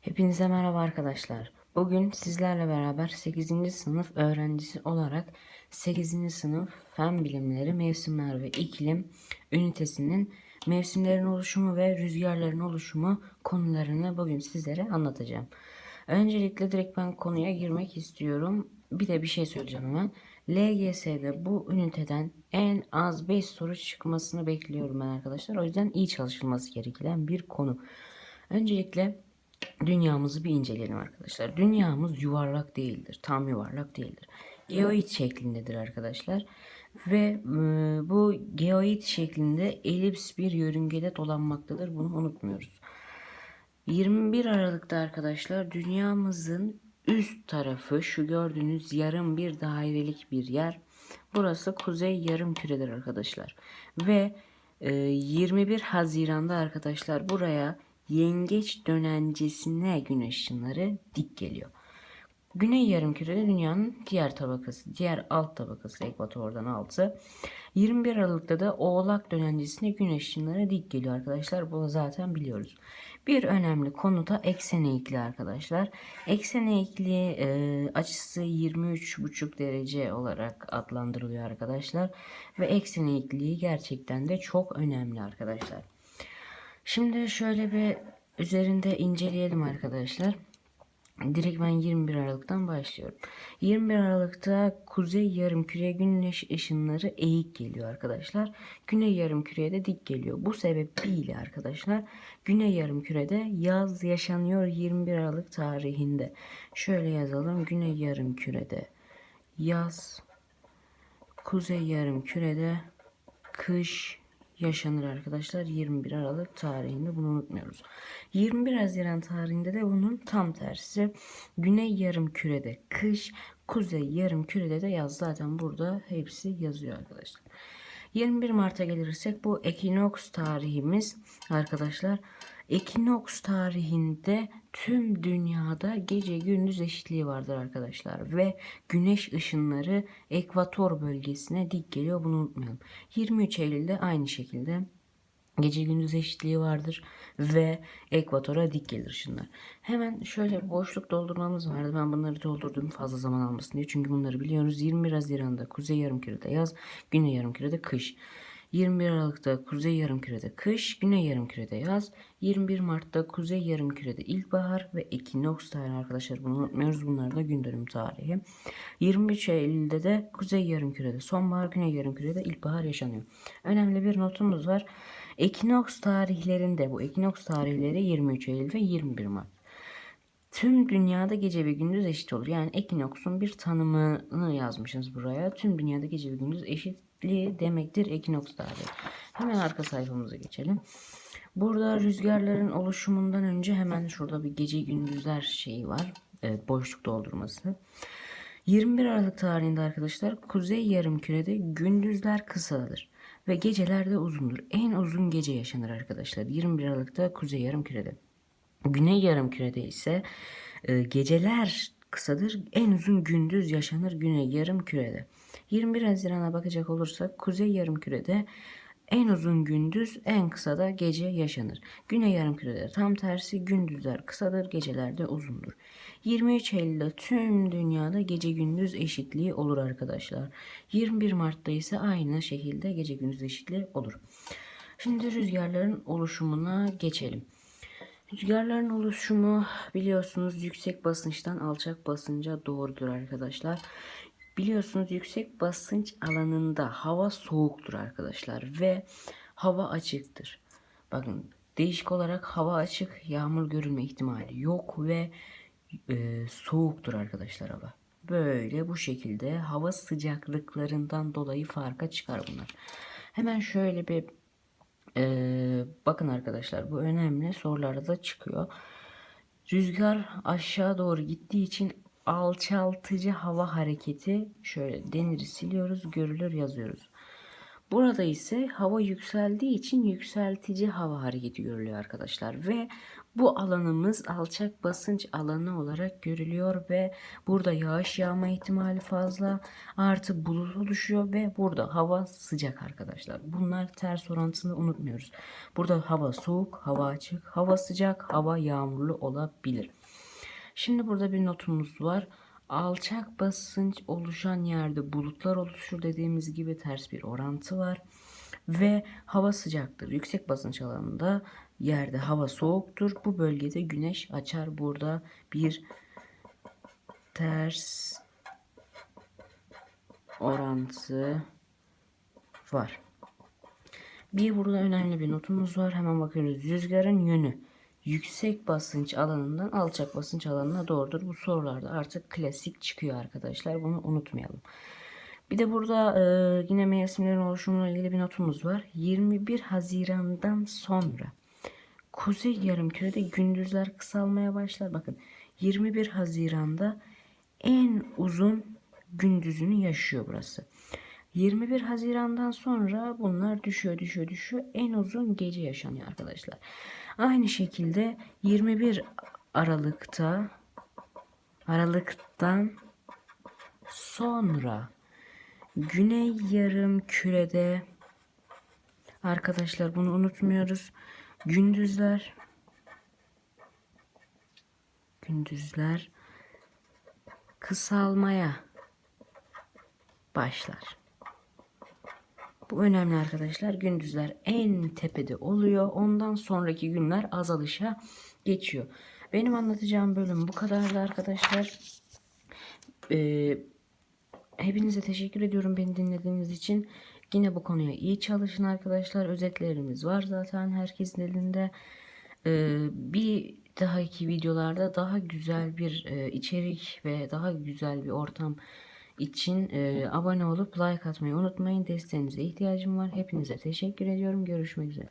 Hepinize merhaba arkadaşlar. Bugün sizlerle beraber 8. sınıf öğrencisi olarak 8. sınıf Fen Bilimleri Mevsimler ve İklim ünitesinin mevsimlerin oluşumu ve rüzgarların oluşumu konularını bugün sizlere anlatacağım. Öncelikle direkt ben konuya girmek istiyorum. Bir de bir şey söyleyeceğim hemen. LGS'de bu üniteden en az 5 soru çıkmasını bekliyorum ben arkadaşlar. O yüzden iyi çalışılması gereken bir konu. Öncelikle dünyamızı bir inceleyelim arkadaşlar. Dünyamız yuvarlak değildir. Tam yuvarlak değildir. Geoid şeklindedir arkadaşlar. Ve e, bu geoid şeklinde elips bir yörüngede dolanmaktadır. Bunu unutmuyoruz. 21 Aralık'ta arkadaşlar dünyamızın üst tarafı şu gördüğünüz yarım bir dairelik bir yer. Burası kuzey yarım küredir arkadaşlar. Ve e, 21 Haziran'da arkadaşlar buraya yengeç dönencesine güneş ışınları dik geliyor. Güney yarımkürede dünyanın diğer tabakası, diğer alt tabakası ekvatordan altı. 21 Aralık'ta da Oğlak dönencesine güneş ışınları dik geliyor arkadaşlar. Bunu zaten biliyoruz. Bir önemli konu da eksen eğikliği arkadaşlar. Eksen eğikliği e, açısı 23,5 derece olarak adlandırılıyor arkadaşlar. Ve eksen eğikliği gerçekten de çok önemli arkadaşlar. Şimdi şöyle bir üzerinde inceleyelim arkadaşlar. Direkt ben 21 Aralık'tan başlıyorum. 21 Aralık'ta kuzey yarımküreye güneş ışınları eğik geliyor arkadaşlar. Güney yarımküreye de dik geliyor. Bu sebebiyle arkadaşlar güney yarımkürede yaz yaşanıyor 21 Aralık tarihinde. Şöyle yazalım. Güney yarımkürede yaz, kuzey yarımkürede kış yaşanır arkadaşlar 21 Aralık tarihinde bunu unutmuyoruz. 21 Haziran tarihinde de bunun tam tersi güney yarım kürede kış kuzey yarım kürede de yaz zaten burada hepsi yazıyor arkadaşlar. 21 Mart'a gelirsek bu ekinoks tarihimiz arkadaşlar. Ekinoks tarihinde tüm dünyada gece gündüz eşitliği vardır arkadaşlar ve güneş ışınları ekvator bölgesine dik geliyor bunu unutmayalım. 23 Eylül'de aynı şekilde gece gündüz eşitliği vardır ve ekvatora dik gelir ışınlar. Hemen şöyle boşluk doldurmamız vardı. Ben bunları doldurdum fazla zaman almasın diye. Çünkü bunları biliyoruz. 21 Haziran'da kuzey yarımkürede yaz, güney yarımkürede kış. 21 Aralık'ta kuzey yarımkürede kış, güney yarımkürede yaz. 21 Mart'ta kuzey yarımkürede ilkbahar ve ekinoks tarihi arkadaşlar bunu unutmuyoruz. Bunlar da gün tarihi. 23 Eylül'de de kuzey yarımkürede sonbahar, güney yarımkürede ilkbahar yaşanıyor. Önemli bir notumuz var. Ekinoks tarihlerinde bu ekinoks tarihleri 23 Eylül ve 21 Mart. Tüm dünyada gece ve gündüz eşit olur. Yani ekinoksun bir tanımını yazmışız buraya. Tüm dünyada gece ve gündüz eşitliği demektir ekinoks tarihi. Hemen arka sayfamıza geçelim. Burada rüzgarların oluşumundan önce hemen şurada bir gece gündüzler şeyi var. Evet, boşluk doldurması. 21 Aralık tarihinde arkadaşlar kuzey yarımkürede gündüzler kısalır ve geceler de uzundur. En uzun gece yaşanır arkadaşlar. 21 Aralık'ta kuzey yarımkürede. Güney yarımkürede ise e, geceler kısadır. En uzun gündüz yaşanır güney yarımkürede. 21 Haziran'a bakacak olursak kuzey yarımkürede en uzun gündüz en kısa da gece yaşanır. Güney yarımkürede tam tersi gündüzler kısadır geceler de uzundur. 23 Eylül'de tüm dünyada gece gündüz eşitliği olur arkadaşlar. 21 Mart'ta ise aynı şekilde gece gündüz eşitliği olur. Şimdi rüzgarların oluşumuna geçelim. Rüzgarların oluşumu biliyorsunuz yüksek basınçtan alçak basınca doğrudur arkadaşlar. Biliyorsunuz yüksek basınç alanında hava soğuktur arkadaşlar ve hava açıktır. Bakın değişik olarak hava açık, yağmur görülme ihtimali yok ve e, soğuktur arkadaşlar hava. Böyle bu şekilde hava sıcaklıklarından dolayı farka çıkar bunlar. Hemen şöyle bir ee, bakın arkadaşlar bu önemli sorularda da çıkıyor. Rüzgar aşağı doğru gittiği için alçaltıcı hava hareketi şöyle deniri siliyoruz görülür yazıyoruz. Burada ise hava yükseldiği için yükseltici hava hareketi görülüyor arkadaşlar ve Bu alanımız alçak basınç alanı olarak görülüyor ve burada yağış yağma ihtimali fazla. Artı bulut oluşuyor ve burada hava sıcak arkadaşlar. Bunlar ters orantısını unutmuyoruz. Burada hava soğuk, hava açık, hava sıcak, hava yağmurlu olabilir. Şimdi burada bir notumuz var. Alçak basınç oluşan yerde bulutlar oluşur dediğimiz gibi ters bir orantı var. Ve hava sıcaktır. Yüksek basınç alanında yerde hava soğuktur. Bu bölgede güneş açar. Burada bir ters orantı var. Bir burada önemli bir notumuz var. Hemen bakıyoruz. Rüzgarın yönü yüksek basınç alanından alçak basınç alanına doğrudur. Bu sorularda artık klasik çıkıyor arkadaşlar. Bunu unutmayalım. Bir de burada e, yine mevsimlerin oluşumuyla ilgili bir notumuz var. 21 Haziran'dan sonra kuzey yarımkürede gündüzler kısalmaya başlar. Bakın 21 Haziran'da en uzun gündüzünü yaşıyor burası. 21 Haziran'dan sonra bunlar düşüyor düşüyor düşüyor. En uzun gece yaşanıyor arkadaşlar. Aynı şekilde 21 Aralık'ta Aralık'tan sonra Güney yarım kürede arkadaşlar bunu unutmuyoruz. Gündüzler gündüzler kısalmaya başlar. Bu önemli arkadaşlar. Gündüzler en tepede oluyor. Ondan sonraki günler azalışa geçiyor. Benim anlatacağım bölüm bu kadardı arkadaşlar. Ee, hepinize teşekkür ediyorum beni dinlediğiniz için. Yine bu konuya iyi çalışın arkadaşlar. Özetlerimiz var zaten herkesin elinde. Ee, bir dahaki videolarda daha güzel bir e, içerik ve daha güzel bir ortam için e, abone olup like atmayı unutmayın. Desteğinize ihtiyacım var. Hepinize teşekkür ediyorum. Görüşmek üzere.